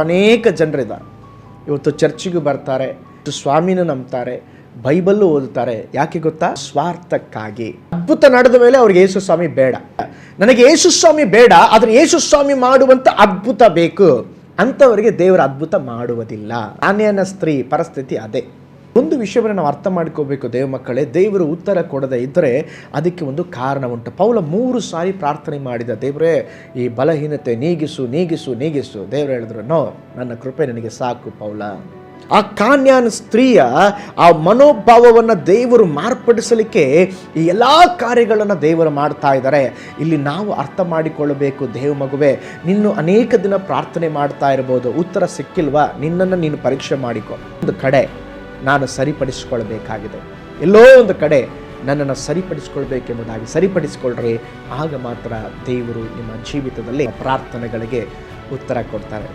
ಅನೇಕ ಜನರಿದ್ದಾರೆ. ಇವತ್ತು ಚರ್ಚಿಗೂ ಬರ್ತಾರೆ ಸ್ವಾಮಿನ ನಂಬ್ತಾರೆ, ಬೈಬಲ್ಲು ಓದುತ್ತಾರೆ. ಯಾಕೆ ಗೊತ್ತಾ? ಸ್ವಾರ್ಥಕ್ಕಾಗಿ. ಅದ್ಭುತ ನಡೆದ ಮೇಲೆ ಅವ್ರಿಗೆ ಯೇಸು ಸ್ವಾಮಿ ಬೇಡ. ನನಗೆ ಯೇಸು ಸ್ವಾಮಿ ಬೇಡ, ಆದರೆ ಯೇಸು ಸ್ವಾಮಿ ಮಾಡುವಂತ ಅದ್ಭುತ ಬೇಕು. ಅಂಥವರಿಗೆ ದೇವರ ಅದ್ಭುತ ಮಾಡುವುದಿಲ್ಲ. ಆನೆಯನ್ನ ಸ್ತ್ರೀ ಪರಿಸ್ಥಿತಿ ಅದೇ. ಒಂದು ವಿಷಯವನ್ನು ನಾವು ಅರ್ಥ ಮಾಡ್ಕೋಬೇಕು ದೇವ ಮಕ್ಕಳೇ, ದೇವರು ಉತ್ತರ ಕೊಡದೇ ಇದ್ದರೆ ಅದಕ್ಕೆ ಒಂದು ಕಾರಣ ಉಂಟು. ಪೌಲ ಮೂರು ಸಾರಿ ಪ್ರಾರ್ಥನೆ ಮಾಡಿದ, ದೇವರೇ, ಈ ಬಲಹೀನತೆ ನೀಗಿಸು ನೀಗಿಸು ನೀಗಿಸು. ದೇವರು ಹೇಳಿದ್ರು, ನೋ, ನನ್ನ ಕೃಪೆ ನನಗೆ ಸಾಕು ಪೌಲ. ಆ ಕಾನ್ಯಾನ್ ಸ್ತ್ರೀಯ ಆ ಮನೋಭಾವವನ್ನು ದೇವರು ಮಾರ್ಪಡಿಸಲಿಕ್ಕೆ ಈ ಎಲ್ಲ ಕಾರ್ಯಗಳನ್ನು ದೇವರು ಮಾಡ್ತಾ ಇದ್ದಾರೆ. ಇಲ್ಲಿ ನಾವು ಅರ್ಥ ಮಾಡಿಕೊಳ್ಳಬೇಕು, ದೇವ ಮಗುವೆ, ನಿನ್ನು ಅನೇಕ ದಿನ ಪ್ರಾರ್ಥನೆ ಮಾಡ್ತಾ ಇರ್ಬೋದು. ಉತ್ತರ ಸಿಕ್ಕಿಲ್ವಾ? ನಿನ್ನನ್ನು ನೀನು ಪರೀಕ್ಷೆ ಮಾಡಿಕೊ. ಒಂದು ಕಡೆ ನಾನು ಸರಿಪಡಿಸಿಕೊಳ್ಳಬೇಕಾಗಿದೆ ಎಲ್ಲೋ ಒಂದು ಕಡೆ ನನ್ನನ್ನು ಸರಿಪಡಿಸಿಕೊಳ್ಬೇಕೆಂಬುದಾಗಿ ಸರಿಪಡಿಸಿಕೊಳ್ಳ್ರಿ ಆಗ ಮಾತ್ರ ದೇವರು ನಿಮ್ಮ ಜೀವಿತದಲ್ಲಿ ಪ್ರಾರ್ಥನೆಗಳಿಗೆ ಉತ್ತರ ಕೊಡ್ತಾರೆ.